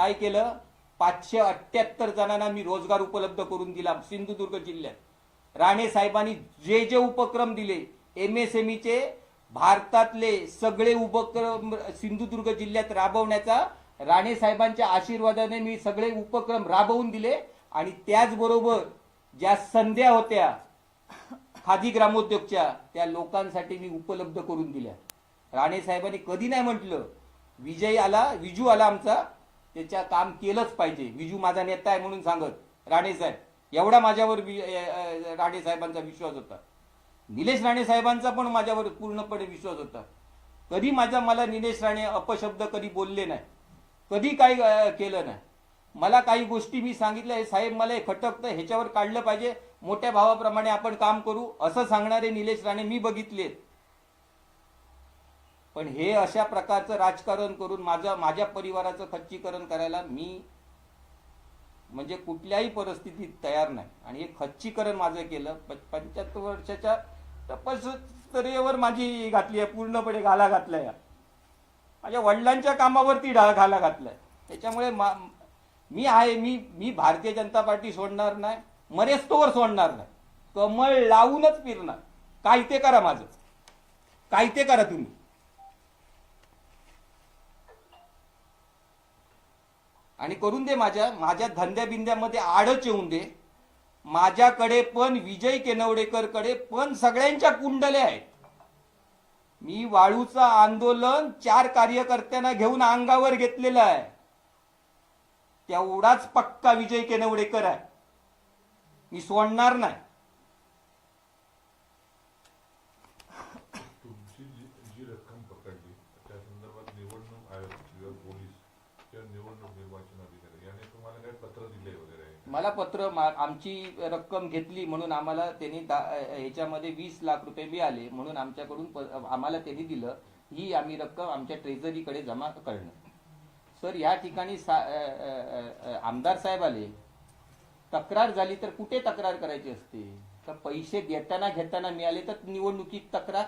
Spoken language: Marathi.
काय केलं? पाचशे अठ्ठ्याहत्तर जणांना मी रोजगार उपलब्ध करून दिला सिंधुदुर्ग जिल्ह्यात. राणे साहेबांनी जे जे उपक्रम दिले एम एस एम चे भारतातले सगळे उपक्रम सिंधुदुर्ग जिल्ह्यात राबवण्याचा राणे साहेबांच्या आशीर्वादाने मी सगळे उपक्रम राबवून दिले आणि त्याचबरोबर ज्या संध्या होत्या खादी ग्रामोद्योगच्या त्या लोकांसाठी मी उपलब्ध करून दिल्या. राणे साहेबांनी कधी नाही म्हटलं विजय आला विजू आला आमचा त्याच्या काम केलंच पाहिजे. विजू माझा नेता आहे म्हणून सांगत. राणे साहेब एवढा माझ्यावर वि- राणे साहेबांचा विश्वास होता. निलेश राणे साहेबांचा पण माझ्यावर पूर्णपणे विश्वास होता. कधी माझा मला निलेश राणे अपशब्द कधी बोलले नाही. कधी काही केलं नाही. मला काही गोष्टी मी सांगितल्या "हे साहेब मला हे खटकतं ह्याच्यावर काढलं पाहिजे. मोठ्या भावाप्रमाणे आपण काम करू असं सांगणारे निलेश राणे मी बघितलेत. पण हे अशा प्रकारचं राजकारण करून माझं माझ्या परिवाराचं खच्चीकरण करायला मी म्हणजे कुठल्याही परिस्थितीत तयार नाही. आणि हे खच्चीकरण माझं केलं. पंच्याहत्तर वर्षाच्या तपस्तरेवर माझी घातली आहे पूर्णपणे घाला घातलाय. माझ्या वडिलांच्या कामावरती ढा- घाला घातलाय. त्याच्यामुळे मा- मी आहे मी मी भारतीय जनता पार्टी सोडणार नाही मरेस्तोवर सोडणार नाही. कमळ लावूनच फिरणार. काय ते करा माझं. काय ते करा तुम्ही. आणि करून दे माझ्या माझ्या धंद्या बिंद्यामध्ये आडच येऊन दे. माझ्याकडे पण विजय केनवडेकरकडे पण सगळ्यांच्या कुंडल्या आहेत. मी वाळूचं आंदोलन चार कार्यकर्त्यांना घेऊन अंगावर घेतलेलं आहे. तेवढाच पक्का विजय केनवडेकर आहे. मी सोडणार नाही तुमची जी जी रक्कम पकडली त्या संदर्भात निवडणूक आयोग किंवा पोलीस किंवा निवडणूक निर्वाचन अधिकारी याने तुम्हाला काही पत्र दिले वगैरे? आहे मला पत्र मा- आमची रक्कम घेतली म्हणून आम्हाला त्यांनी दा- ह्याच्यामध्ये वीस लाख रुपये मिळाले म्हणून आमच्याकडून प- आम्हाला त्यांनी दिलं. ही आम्ही रक्कम आमच्या ट्रेझरीकडे जमा करणं. सर या ठिकाणी सा- अ, अ, अ, आमदार साहेब आले. तक्रार झाली तर कुठे तक्रार करायची असते? तर पैसे देताना घेताना मिळाले तर निवडणुकीत तक्रार?